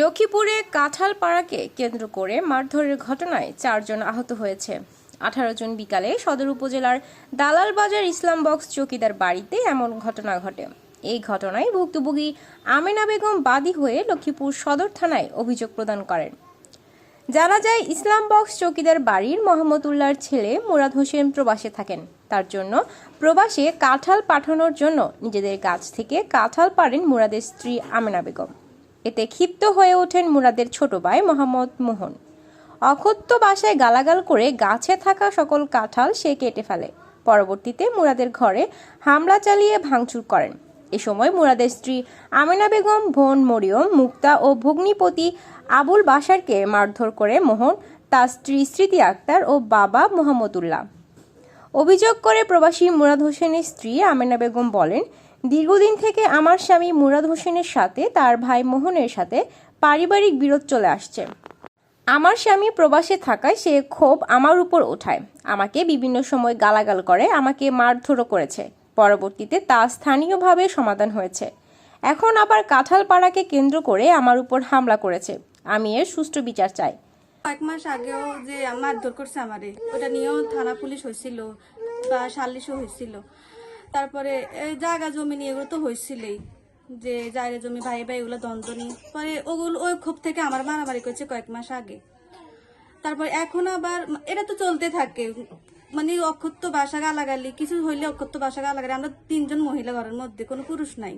লক্ষ্মীপুরে কাঁঠাল পাড়াকে কেন্দ্র করে মারধরের ঘটনায় চারজন আহত হয়েছে। আঠারো জন বিকালে সদর উপজেলার দালাল বাজার ইসলাম বক্স চৌকিদার বাড়িতে এমন ঘটনা ঘটে। এই ঘটনায় ভুক্তভোগী আমেনা বেগম বাদী হয়ে লক্ষ্মীপুর সদর থানায় অভিযোগ প্রদান করেন। জানা যায়, ইসলাম বক্স চৌকিদার বাড়ির মোহাম্মদুল্লাহর ছেলে মুরাদ হোসেন প্রবাসে থাকেন। তার জন্য প্রবাসে কাঁঠাল পাঠানোর জন্য নিজেদের গাছ থেকে কাঁঠাল পারেন মুরাদের স্ত্রী আমেনা বেগম। এতে ক্ষিপ্ত হয়ে ওঠেন মুরাদের ছোট ভাই মোহাম্মদ মোহন। অকথ্য বাসায় গালাগাল করে গাছে থাকা সকল কাঁঠাল সে কেটে ফেলে। পরবর্তীতে মুরাদের ঘরে হামলা চালিয়ে ভাঙচুর করেন। এ সময় মুরাদের স্ত্রী আমিনা বেগম, বোন মরিয়ম, মুক্তা ও ভগ্নিপতি আবুল বাসারকে মারধর করে মোহন, তার স্ত্রী স্মৃতি আক্তার ও বাবা মোহাম্মদুল্লাহ। অভিযোগ করে প্রবাসী মুরাদ হোসেনের স্ত্রী আমেনা বেগম বলেন দীর্ঘদিন থেকে আমার স্বামী মুরাদ হোসেনের সাথে, তার ভাই মোহনের সাথে পারিবারিক বিরোধ চলে আসছে। আমার স্বামী প্রবাসে থাকায় সে ক্ষোভ আমার উপর ওঠায়। আমাকে বিভিন্ন সময় গালাগাল করে, আমাকে মারধরও করেছে। পরবর্তীতে তা স্থানীয়ভাবে সমাধান হয়েছে। এখন আবার কাঁঠালপাড়াকে কেন্দ্র করে আমার উপর হামলা করেছে। আমি এর সুষ্ঠু বিচার চাই। কয়েক মাস আগেও যে মারধর করছে আমারে, ওটা নিয়েও থানা পুলিশ হয়েছিল বা সালিশও হয়েছিল। তারপরে জায়গা জমি নিয়ে এগুলো তো হয়েছিলই যে জায়গা জমি, ভাই ভাই এগুলো দ্বন্দ্ব নিয়ে পরে ওগুলো, ওই ক্ষোভ থেকে আমার মারামারি করেছে কয়েক মাস আগে। তারপর এখন আবার এটা তো চলতে থাকে। মানে অক্ষত্য বাসা গালাগালি, কিছু হইলে অক্ষত্য বাসা গালাগালি। আমরা তিনজন মহিলা ঘরের মধ্যে, কোনো পুরুষ নাই।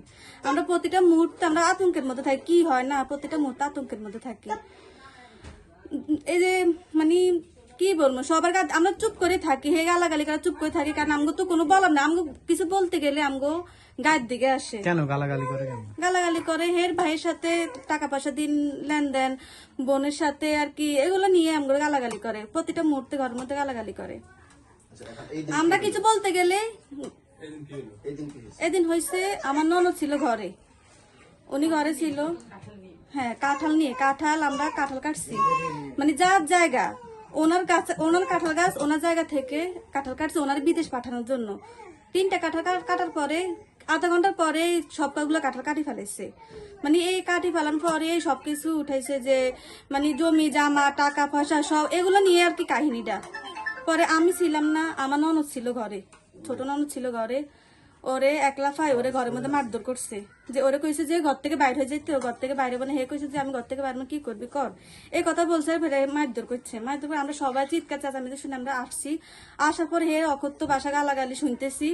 আমরা প্রতিটা মুহূর্তে, আমরা আতঙ্কের মধ্যে থাকি। কি হয় না, প্রতিটা মুহূর্তে আতঙ্কের মধ্যে থাকি। এই যে মানে কি বলব? সবার কাছে আমরা চুপ করে থাকি হে গালাগালি করে চুপ করে থাকি কারণ আমগো তো কোনো বলাম না আমগো কিছু বলতে গেলে আমগো গায়ের দিকে আসে। কেন গালাগালি করে কেন? গালাগালি করে হের ভাইয়ের সাথে টাকা পয়সা দিন লেনদেন বোনের সাথে আর কি এগুলো নিয়ে আমগুলো গালাগালি করে। প্রতিটা মুহূর্তে ঘরের মধ্যে গালাগালি করে। আমরা কিছু বলতে গেলে এদিন হয়েছে আমার ননদ ছিল ঘরে। উনি ঘরে ছিল। হ্যাঁ কাঁঠাল নিয়ে কাঁঠাল আমরা কাঁঠাল কাটছি। মানে যার জায়গা। ওনার গাছ ওনার কাঁঠাল গাছ ওনার জায়গা থেকে কাঁঠাল কাটছে ওনার বিদেশ পাঠানোর জন্য। তিনটা কাঁঠাল কাটার পরে, আধা ঘণ্টার পরে সবগুলো কাঁঠাল কাটি ফেলেছে। মানে এই কাটি ফেলার পরে সবকিছু উঠাইছে যে মানে জমি, জামা, টাকা, পয়সা সব এগুলো নিয়ে আর কি কাহিনীটা। পরে আমি ছিলাম না, আমার ননদ ছিল ঘরে, ছোট ননদ ছিল ঘরে। ওরে একলা ফাই, ওরে ঘরের মধ্যে মারধর করছে। যে ওরে কইছে যে ঘর থেকে বাইরে হয়ে যেতে ঘর থেকে বাইরে বলে হে কইছে যে আমি ঘর থেকে বাইরে কি করবি কর? এই কথা বলছে, ফেরে মারধর করছে। মারধর করে আমরা সবাই চিৎকার চেঁচামেচি শুনে আমরা আসছি। আসার পরে হে অকথ্য বাসা গালাগালি শুনতেছি।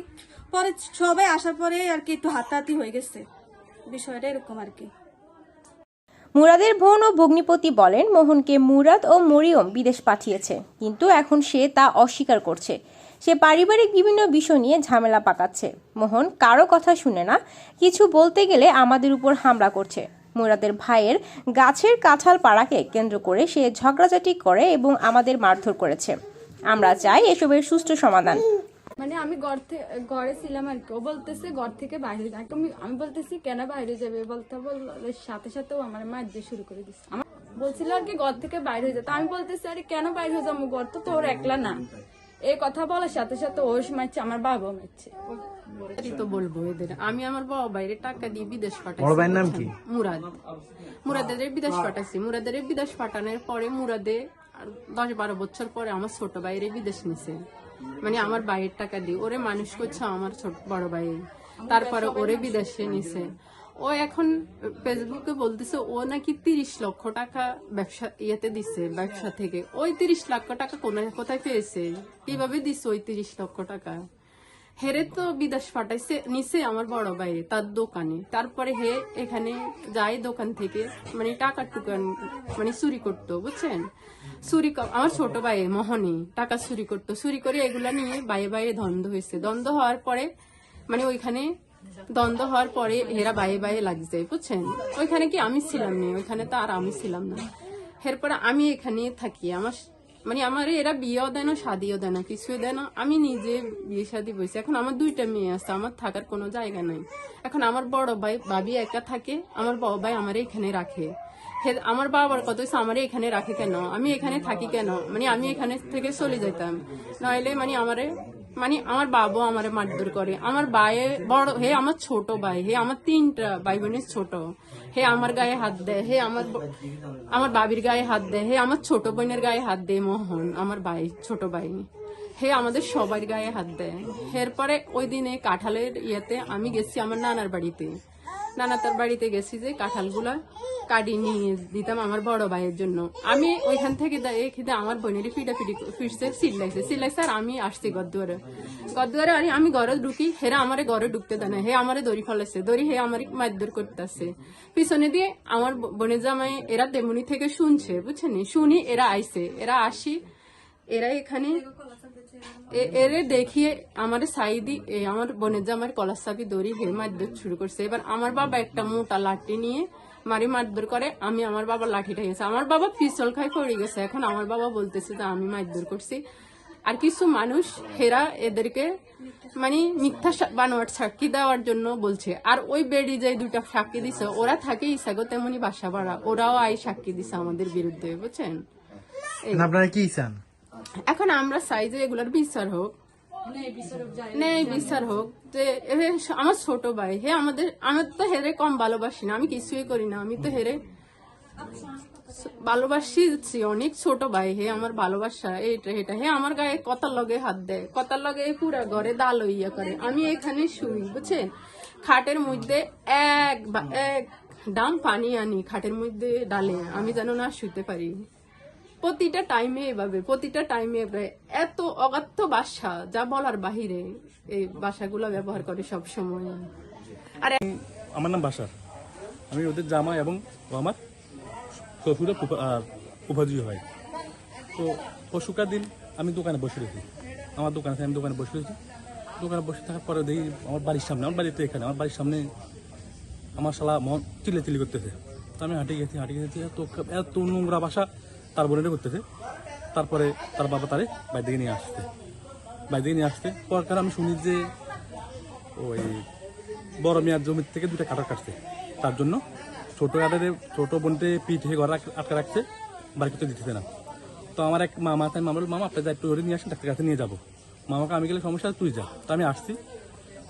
পরে সবাই আসার পরে আর কি একটু হাতাহাতি হয়ে গেছে। বিষয়টা এরকম আর কি। মুরাদের বোন ও ভগ্নিপতি বলেন, মোহনকে মুরাদ ও মরিয়ম বিদেশ পাঠিয়েছে, কিন্তু এখন সে তা অস্বীকার করছে। সে পারিবারিক বিভিন্ন বিষয় নিয়ে ঝামেলা পাকাচ্ছে। মোহন কারও কথা শুনে না। কিছু বলতে গেলে আমাদের উপর হামলা করছে। মুরাদের ভাইয়ের গাছের কাঁঠাল পাড়াকে কেন্দ্র করে সে ঝগড়াঝাটি করে এবং আমাদের মারধর করেছে। আমরা চাই এসবের সুষ্ঠু সমাধান। মানে আমি ঘর থেকে ঘরে ছিলাম আর কি। ও বলতেছে ঘর থেকে বাইরে যায় আমি আমি বলতেছি, কেন বাইরে যাবে? বলতে বল সাথে সাথে আমার মার দিয়ে শুরু করে দিচ্ছে আমার বলছিল আর কি, ঘর থেকে বাইরে হয়ে যেত আমি বলতেছি, আরে কেন বাইরে হয়ে যাব? ঘর তো তোর একলা না। এই কথা বলার সাথে সাথে ও মারছে আমার বাবা মারছে। তো বলব এদের? আমি আমার বড় বাইরে টাকা দিয়ে বিদেশ পাঠাইছি বড় ভাইয়ের নাম কি? মুরাদ। মুরাদের বিদেশ পাঠাইছি। মুরাদের বিদেশ পাঠানোর পরে মুরাদে আর দশ বারো বছর পরে আমার ছোট বাইরে বিদেশ নিছে। মানে আমার বাইরের টাকা দিয়ে। ওরে মানুষ করছে আমার ছোট বড় ভাই। তারপরে ওরে বিদেশে নিছে। ও এখন ফেসবুকে বলতেছে, ও নাকি তিরিশ লক্ষ টাকা ব্যবসা ইয়েতে দিছে, ব্যবসা থেকে। ওই তিরিশ লক্ষ টাকা কোথায় পেয়েছে? কীভাবে দিছে ওই তিরিশ লক্ষ টাকা? হেরে তো বিদেশ পাঠাইছে নিচে আমার বড় ভাই, তার দোকানে। তারপরে হে এখানে যায় দোকান থেকে মানে টাকা টুকান মানে চুরি করতো, বুঝছেন? চুরি আমার ছোট ভাই মোহনী টাকা চুরি করতো। চুরি করে এগুলা নিয়ে বাইরে বাইরে দ্বন্দ্ব হয়েছে। দ্বন্দ্ব হওয়ার পরে মানে ওইখানে দ্বন্দ্ব হওয়ার পরে হেরা বাইরে বাইরে যায়, বুঝছেন? ওইখানে কি আমি ছিলাম না? ওইখানে তো আর আমি ছিলাম না। এরপরে আমি এখানে থাকি। আমার মানে আমার এরা বিয়েও দেয় না, শাদিও দেয় না, কিছুই দেয় না। আমি নিজে বিয়ে শাদি বসে এখন আমার দুইটা মেয়ে আছে, আমার থাকার কোনো জায়গা নাই। এখন আমার বড় ভাই, ভাবি একা থাকে, আমার বড় ভাই আমার এখানে রাখে। আমার বাবার কত আমার এখানে রাখে কেন? আমি এখানে থাকি কেন? মানে আমি এখানে থেকে চলে যেতাম নইলে মানে আমারে মানে আমার বাবু আমার মারধর করে। আমার বায়ে বড়, হে আমার ছোট ভাই হে আমার তিনটা ভাই বোনের ছোট। হে আমার গায়ে হাত দেয় হে আমার আমার বাবির গায়ে হাত দেয় হে আমার ছোট বোনের গায়ে হাত দেয় মোহন, আমার ভাই ছোট ভাই হে আমাদের সবার গায়ে হাত দেয় এরপরে ওই দিনে কাঁঠালের ইয়েতে আমি গেছি আমার নানার বাড়িতে। নানা তার বাড়িতে গেছি যে কাঁঠালগুলা কাটি নিয়ে দিতাম আমার বড় ভাইয়ের জন্য। আমি ওইখান থেকে খেতে আমার বোনেরই ফিটা ফিটি ফিরছে সিল লাগছে সিল লাগছে আর আমি আসছি গদ্দুয়ারে। গদ্দুয়ারে আর আমি ঘরে ঢুকি, হেরা আমারে ঘরে ঢুকতে দেয় না। হে আমারে দড়ি ফলাইছে, দড়ি হে আমার মারধর করতেছে। পিছনে দিয়ে আমার বোনের জামাই এরা তেমনি থেকে শুনছে, বুঝছেন? শুনি এরা আইছে, এরা আসি এরা এখানে এ- এরে দেখিয়ে আমার সাইদি আমার বোনের জামার কলার চাপি দড়ি হে মারধর শুরু করছে। এবার আমার বাবা একটা মোটা লাঠি নিয়ে মারি মারধর করে আমি আমার বাবার লাঠিটা গেছে আমার বাবা পিস্তল খাই পড়ে গেছে। এখন আমার বাবা বলতেছে যে আমি মারধর করছি। আর কিছু মানুষ হেরা এদেরকে মানে মিথ্যা বানোয়াট সাক্ষী দেওয়ার জন্য বলছে। আর ওই বেডি যে দুটা সাক্ষী দিছে ওরা থাকে ইসাগো তেমনি বাসা বাড়া ওরাও আই সাক্ষী দিছে আমাদের বিরুদ্ধে বুঝছেন? এই। আপনারা কি চান? এখন আমরা যে এগুলোর বিচার হোক। নেই বিচার হোক যে আমার ছোট ভাই হে আমাদের আমার তো হেরে কম ভালোবাসি না আমি কিছুই করি না আমি তো হেরে ভালোবাসি অনেক ছোট ভাই হে আমার ভালোবাসা এইটা এটা হে আমার গায়ে কতার লগে হাত দেয় কতার লগে পুরা ঘরে দাল ইয়া করে। আমি এখানে শুই বুঝছেন খাটের মধ্যে এক বা- এক ডাম পানি আনি খাটের মধ্যে ডালে আমি যেন না শুতে পারি। প্রতিটা টাইমে এভাবে, প্রতিটা টাইমে এত অগাত্য বাসা যা বলার বাহিরে এই বাসাগুলো ব্যবহার করে সব সময় আর আমার নাম বাসার আমি ওদের জামা এবং আমার শ্বশুরে উপাধি হয়। তো পশুকার দিন আমি দোকানে বসে রয়েছি। আমার দোকানে আমি দোকানে বসে রয়েছি। দোকানে বসে থাকার পরে দেখি আমার বাড়ির সামনে, আমার বাড়িতে এখানে, আমার বাড়ির সামনে আমার শালা মন চিল্লে চিল্লি করতেছে। তো আমি হাঁটে গেছি হাঁটে গেছি, এত এত নোংরা বাসা তার বোনেরা করতেছে। তারপরে তার বাবা তারে বাইরে দিকে নিয়ে আসছে। বাইরে দিকে নিয়ে আসতে পর আমি শুনি যে ওই বড় মেয়ার জমির থেকে দুটা কাটার কাটছে। তার জন্য ছোটো কাটারে ছোটো বোনতে পিঠে ঘর আটকে রাখছে, বাড়ি করতে দিতেছে না। তো আমার এক মামা তাই মামা মামা, আপনি যা একটু ধরে নিয়ে আসেন ডাক্তার কাছে নিয়ে যাব। মামাকে আমি গেলে সমস্যা তুই যা। তো আমি আসছি।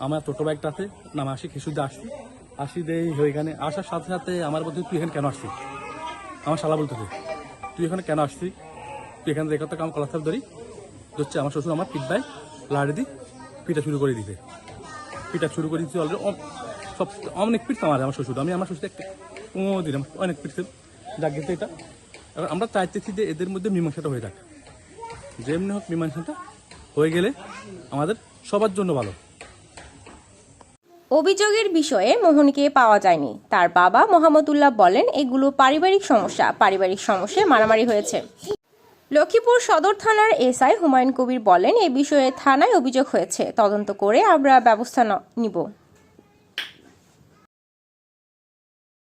আমার টোটো বাইকটা আছে, নাম আসি খেসুর দিয়ে আসছি। আসি দেই এখানে আসার সাথে সাথে আমার বলতে তুই এখানে কেন আসছিস? আমার শালা বলতেছে তুই এখানে কেন আসছিস? তুই এখানে দেখো তো আমার কলার ধরি। ধরছে আমার শ্বশুর, আমার পিঠ ভাই, লাড়ি দি, পিঠা শুরু করে দিতে পিঠা শুরু করে দিচ্ছি অলরেডি সব, অনেক পিঠ আমার আমার শ্বশুর। আমি আমার শ্বশুর একটা দিলাম, অনেক পিঠ যাক গেছে এটা এবার আমরা চাইতেছি যে এদের মধ্যে মীমাংসাটা হয়ে যাক। যেমনি হোক মীমাংসাটা হয়ে গেলে আমাদের সবার জন্য ভালো। অভিযোগের বিষয়ে মোহনকে পাওয়া যায়নি। তার বাবা মোহাম্মদুল্লাহ বলেন, এগুলো পারিবারিক সমস্যা। পারিবারিক সমস্যায় মারামারি হয়েছে। লক্ষ্মীপুর সদর থানার এসআই হুমায়ুন কবির বলেন, এ বিষয়ে থানায় অভিযোগ হয়েছে। তদন্ত করে আমরা ব্যবস্থা নিব।